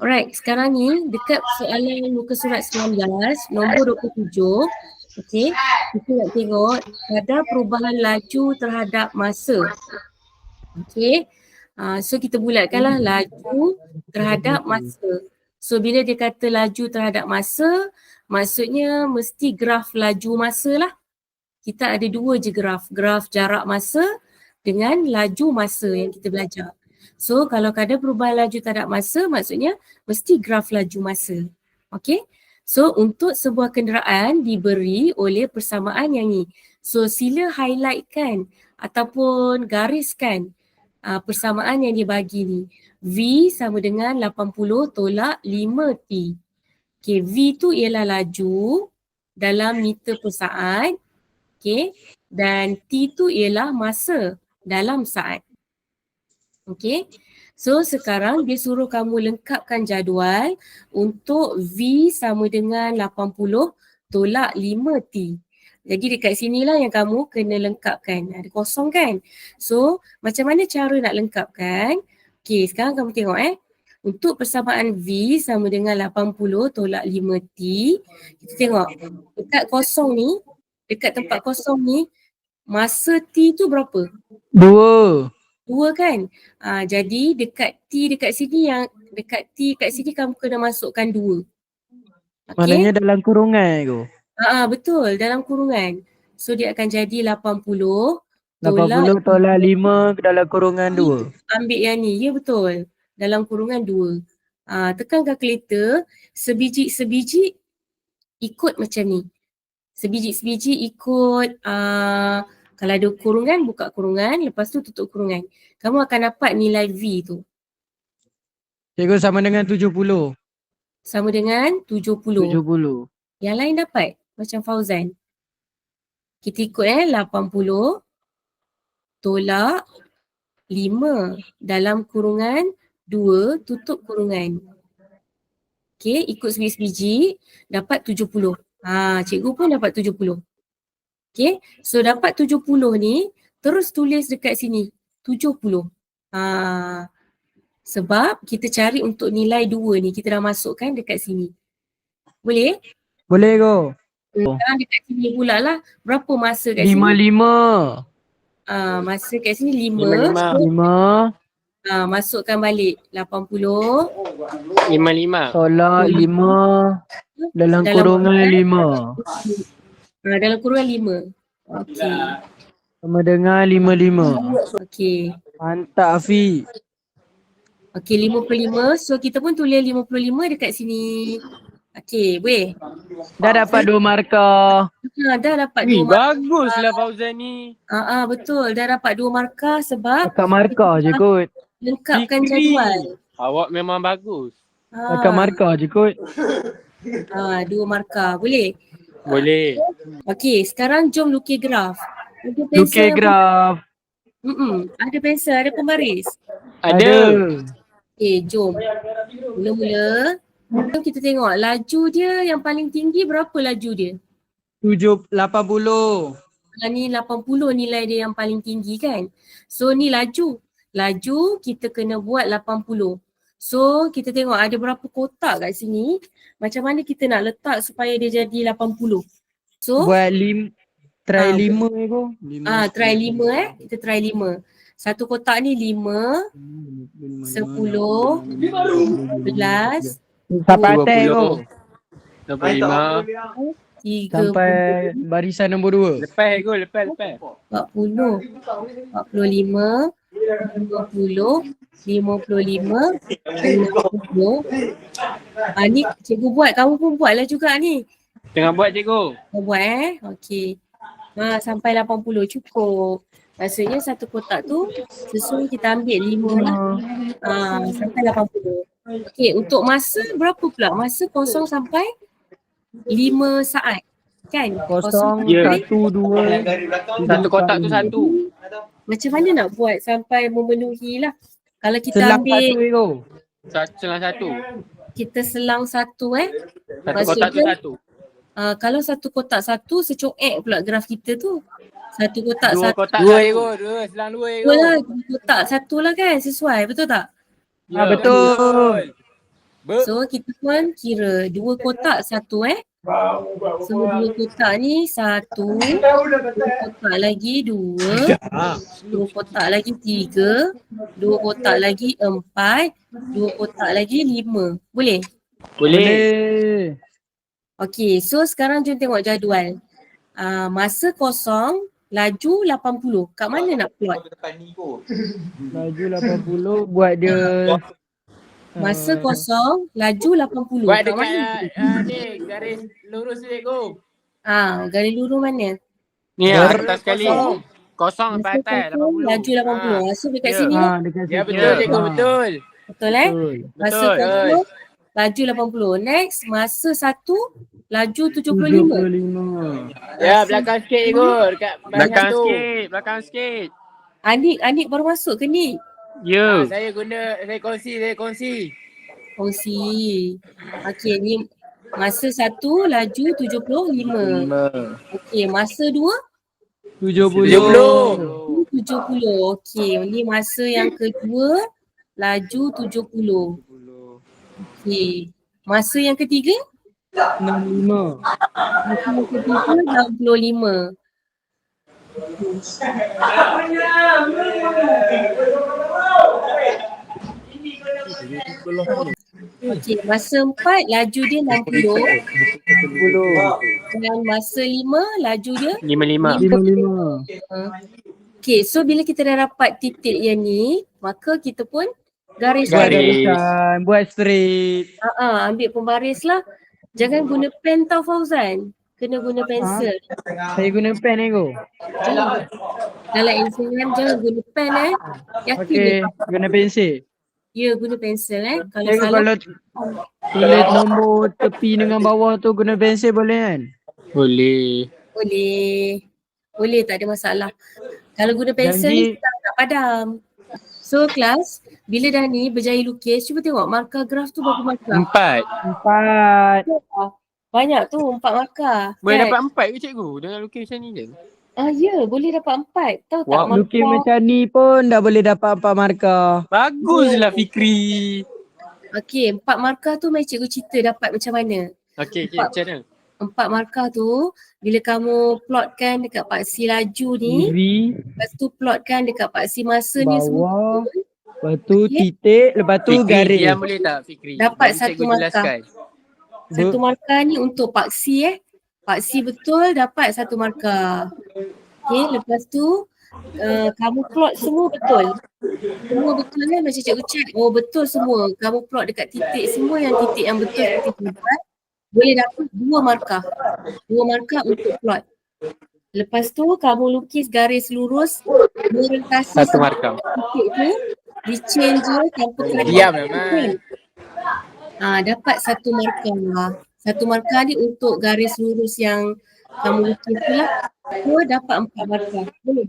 Alright, sekarang ni dekat soalan muka surat 19, nombor 27. Okey, kita nak tengok ada perubahan laju terhadap masa. Okey, uh, so kita bulatkanlah laju terhadap masa. So bila dia kata laju terhadap masa, maksudnya mesti graf laju masa lah. Kita ada dua je graf, graf jarak masa dengan laju masa yang kita belajar. So kalau ada perubahan laju terhadap masa maksudnya mesti graf laju masa. Okay. So untuk sebuah kenderaan diberi oleh persamaan yang ni. So sila highlightkan ataupun gariskan uh, persamaan yang dia bagi ni. V sama dengan 80 tolak 5T. Okay, V tu ialah laju dalam meter per saat. Okay, dan T tu ialah masa dalam saat. Okay. So sekarang dia suruh kamu lengkapkan jadual untuk V sama dengan 80 tolak 5T. Jadi dekat sinilah yang kamu kena lengkapkan. Ada kosong kan? So macam mana cara nak lengkapkan? Okay sekarang kamu tengok eh. Untuk persamaan V sama dengan 80 tolak 5T. Kita tengok dekat kosong ni, dekat tempat kosong ni, masa T tu berapa? Dua. Dua kan? Uh, jadi dekat T dekat sini yang dekat T dekat sini kamu kena masukkan dua. Okay? Maknanya dalam kurungan tu? Uh, betul dalam kurungan. So dia akan jadi 80 tolak 80 tolak 5 dalam kurungan dua. Ambil yang ni, ya betul. Dalam kurungan dua. Uh, tekan kalkulator, sebiji-sebiji ikut macam ni. Sebiji-sebiji ikut uh, kalau ada kurungan, buka kurungan. Lepas tu tutup kurungan. Kamu akan dapat nilai V tu. Cikgu sama dengan 70. Sama dengan 70. 70. Yang lain dapat macam Fauzan. Kita ikut eh 80 tolak 5 dalam kurungan 2 tutup kurungan. Okay, ikut sebiji-sebiji dapat 70. Ha, cikgu pun dapat 70. Okay, so dapat 70 ni terus tulis dekat sini 70. Ha, sebab kita cari untuk nilai 2 ni kita dah masukkan dekat sini. Boleh? Boleh go. Sekarang dekat sini pula lah berapa masa kat 5, sini? 5 5. masa kat sini 5. 5. 5. Ha, masukkan balik 80. 55. Tolak 5 dalam, dalam kurungan 5. Uh, dalam kurungan lima. Okey. Sama dengan lima lima. Okey. Mantap Afi. Okey lima puluh lima. So kita pun tulis lima puluh lima dekat sini. Okey, boleh. Dah dapat dua markah. Ha, dah dapat Wih, dua markah. Baguslah Fauzan ni. Ha, ha, betul. Dah dapat dua markah sebab Dekat markah je kot. Lengkapkan jadual. Awak memang bagus. Ha. Dekat markah je kot. Ha, dua markah. Boleh? Boleh. Okey, sekarang jom lukis graf. Lukis graf. Mm-mm. Ada pensel, ada pembaris? Ada. Okey, jom. Mula-mula, jom kita tengok laju dia yang paling tinggi berapa laju dia? Tujuh, lapan puluh. Kalau ni 80 nilai dia yang paling tinggi kan? So ni laju. Laju kita kena buat 80. So kita tengok ada berapa kotak kat sini. Macam mana kita nak letak supaya dia jadi 80. So buat lim try ha, lima eh ko. Ah try lima eh. Kita try lima. Satu kotak ni lima, sepuluh, belas, sampai atas ko. Sampai lima. Tiga Sampai barisan nombor dua. Lepas ko, lepas, lepas. Empat puluh. Empat puluh lima. Lima puluh. Lima puluh lima. Lima puluh. Ah, ni cikgu buat. Kamu pun buat lah juga ni. Tengah buat cikgu. Kau buat eh. Okey. Ha, sampai lapan puluh cukup. Maksudnya satu kotak tu sesuai kita ambil lima lah. Ha, sampai lapan puluh. Okey, untuk masa berapa pula? Masa kosong sampai lima saat. Kan? Kosong, Ya. satu, dua. Satu kotak tu satu. Macam mana nak buat sampai memenuhi lah. Kalau kita Selang ambil, satu eh ko. Satu selang satu. kita selang satu eh. Satu kotak tu Maksudnya- satu. Uh, kalau satu kotak satu, secoek pula graf kita tu. Satu kotak Dua satu. kotak Dua, eh. ego, dua selang dua ego. Dua lah, kotak satu lah kan sesuai, betul tak? Ah, betul. Ber. So kita pun kira dua kotak satu eh. So dua kotak ni satu, dua kotak lagi dua, dua kotak lagi tiga, dua kotak lagi empat, dua kotak lagi lima. Boleh? Boleh. Okey, so sekarang jom tengok jadual. Uh, masa kosong, laju 80. Kat mana nak plot? Laju 80 buat dia Masa Ah. kosong, laju 80. Buat Kat dekat uh, ni garis lurus ni go. Ah, garis lurus mana? Ni Ber- atas sekali. Kosong Masa sampai atas kosong, 80. laju 80. Ah. So dekat Ya. sini ha dekat Ya situ. betul cikgu betul. Betul eh? Betul. Masa Betul. kosong, laju 80. Next, masa satu, laju 75. 75. Ya belakang sikit cikgu dekat Belakang tu. sikit, belakang sikit. Anik, Anik baru masuk ke ni? Ya. Saya guna saya kongsi saya kongsi. Kongsi. Okey, ni masa satu, laju 75. Okey, masa dua, 70. 70. 70. Okey, ni masa yang kedua, laju 70. Okey. Masa yang ketiga, 65. masa yang ketiga 65. Okey, masa empat, laju dia 60. 10. Dan masa lima, laju dia Lima lima. 55. Okay, so bila kita dah dapat titik yang ni, maka kita pun garis Buat Garis. garisan, buat straight. Ha ah, ambil pembaris lah. Jangan guna pen tau Fauzan. Kena guna pensel. Saya guna pen ni go. Jangan. Dalam Instagram jangan guna pen eh. Yakin Okey, okay. guna pensel. Ya guna pensel eh. Kalau Cikgu salah kalau tulis nombor tepi dengan bawah tu guna pensel boleh kan? Boleh. boleh. Boleh tak ada masalah. Kalau guna pensel ni tak padam. So kelas, bila dah ni berjaya lukis, cuba tengok markah graf tu berapa markah. Empat. Empat. Banyak tu, empat markah. Boleh kan? dapat empat ke cikgu dengan lukis macam ni je? Ah ya, boleh dapat empat. Tahu tak Wah, markah? Lukis macam ni pun dah boleh dapat empat markah. Baguslah Fikri. Okey, empat markah tu mai cikgu cerita dapat macam mana. Okey, okey macam mana? Empat markah tu, bila kamu plotkan dekat paksi laju ni, V, lepas tu plotkan dekat paksi masa ni semua. bawah, lepas tu Okey. titik, lepas tu Fikri, garis. diam boleh tak Fikri? Dapat Bagi satu markah. jelaskan. Satu markah ni untuk paksi eh. Paksi betul dapat satu markah. Okey, lepas tu uh, kamu plot semua betul. Semua betul kan macam cikgu check. Oh betul semua. Kamu plot dekat titik semua yang titik yang betul titik dapat. Boleh dapat dua markah. Dua markah untuk plot. Lepas tu kamu lukis garis lurus merentasi Satu markah. titik tu di change je tanpa kena Diam memang. Ah dapat satu markah lah. Satu markah ni untuk garis lurus yang kamu lukis tu lah. Dua dapat empat markah. Boleh?